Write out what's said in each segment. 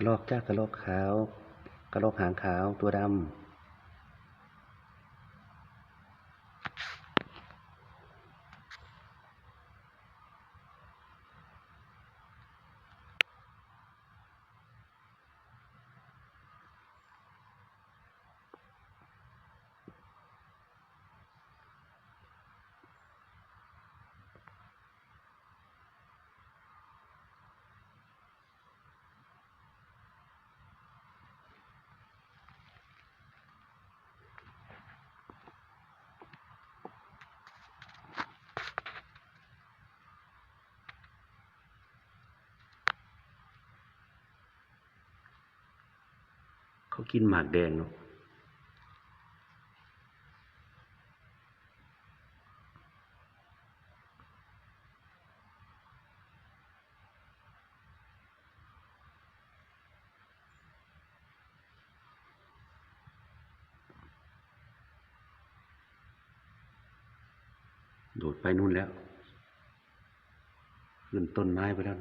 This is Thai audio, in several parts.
กระรอกจ้ากระรอกขาว กระรอกหางขาวตัวดำ เขากินหมากแดงเนาะโดดไปนู่นแล้ว ขึ้นต้นไม้ไปแล้ว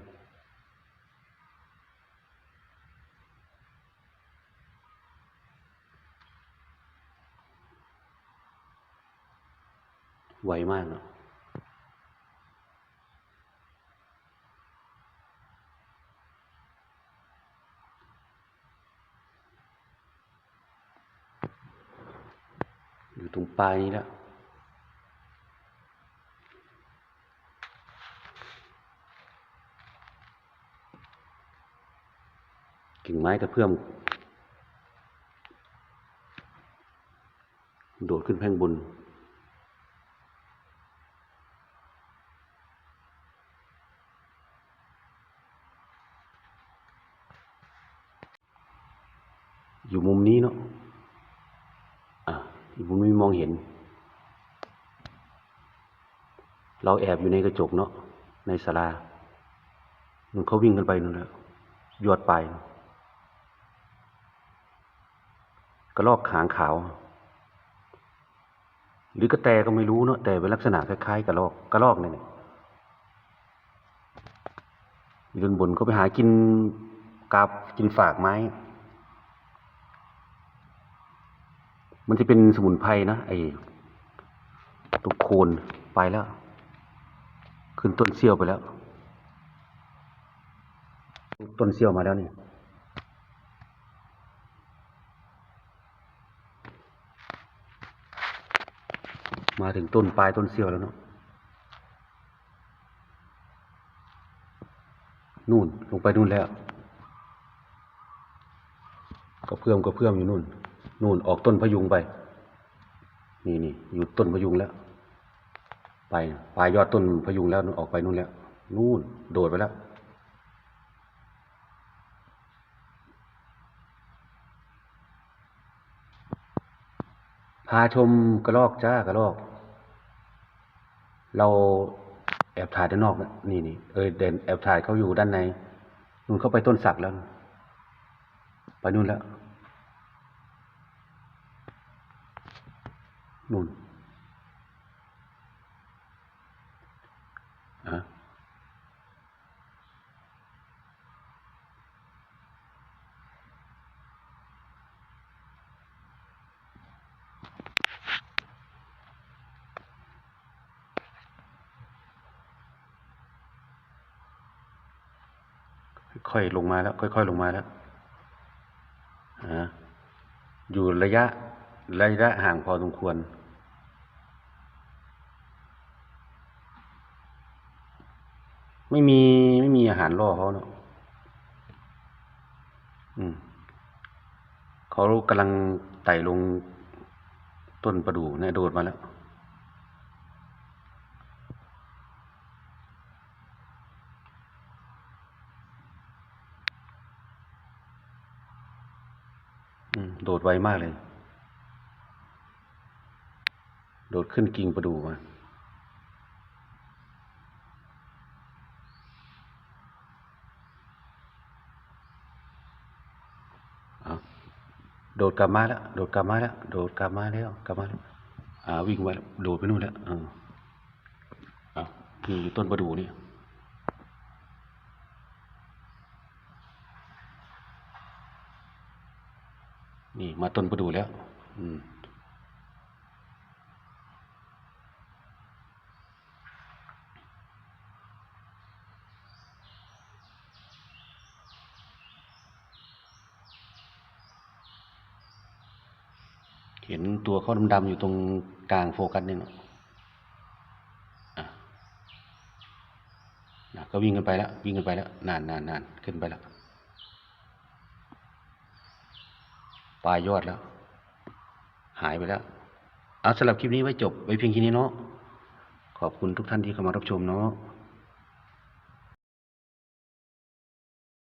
ไวมากเนาะอยู่ตรงปลายนี้แล้วกิ่งไม้กระเพื่อมโดดขึ้นแพ่งบน อยู่มุมนี้เนาะอะอีกมุมนี้มองเห็น เราแอบอยู่ในกระจกเนาะในศาลามันเขาวิ่งกันไปนู่นแล้วยอดไปกระลอกหางขาว หรือกระแตก็ไม่รู้เนาะแต่เป็นลักษณะคล้ายๆกระลอกกระลอกเนี่ยยู่ด้านบนก็ไปหากินกาบกินฝากไม้ มันจะเป็นสมุนไพรนะไอ้ตุกโคนไปแล้ว ขึ้นต้นเสี้ยวไปแล้ว ต้นเสี้ยวมาแล้วนี่มาถึงต้นปลายต้นเสี้ยวแล้วเนาะนู่นลงไปนู่นแล้ว ก็เพื่อมก็เพื่อมอยู่นู่น นู่นออกต้นพยุงไป นี่นี่อยู่ต้นพยุงแล้ว ไปปลายยอดต้นพยุงแล้วนู่นออกไปนู่นแล้ว นู่น โดดไปแล้ว พาชมกระรอกจ้ากระรอก เราแอบถ่ายด้านนอกนะนี่นี่เออเด่นแอบถ่ายเขาอยู่ด้านในนู่นเข้าไปต้นสักแล้ว ไปนู่นแล้ว นู่นอะค่อยๆลงมาแล้ว ค่อยๆลงมาแล้วอะอยู่ระยะระยะห่างพอสมควร ไม่มีไม่มีอาหารล่อเขาเนาะอืมเขากำลังไต่ลงต้นประดู่เนี่ยโดดมาแล้วโดดไวมากเลย โดดขึ้นกิ่งประดู่มา โดดกลับมาแล้ว โดดกลับมาแล้ว โดดกลับมาแล้วกลับมาแล้อ่าวิ่งไปโดดไปนู่นแล้วอ่าอ่อยู่ต้นประดู่นี่นี่มาต้นประดู่แล้ว อืม เห็นตัวเขาดำๆอยู่ตรงกลางโฟกัสเนี่ยเนาะอะนะก็วิ่งกันไปแล้ววิ่งกันไปแล้วนานนานนานขึ้นไปแล้วปลายยอดแล้ว หายไปแล้วเอาสำหรับคลิปนี้ไว้จบไว้เพียงแค่นี้เนาะขอบคุณทุกท่านที่เข้ามารับชมเนาะ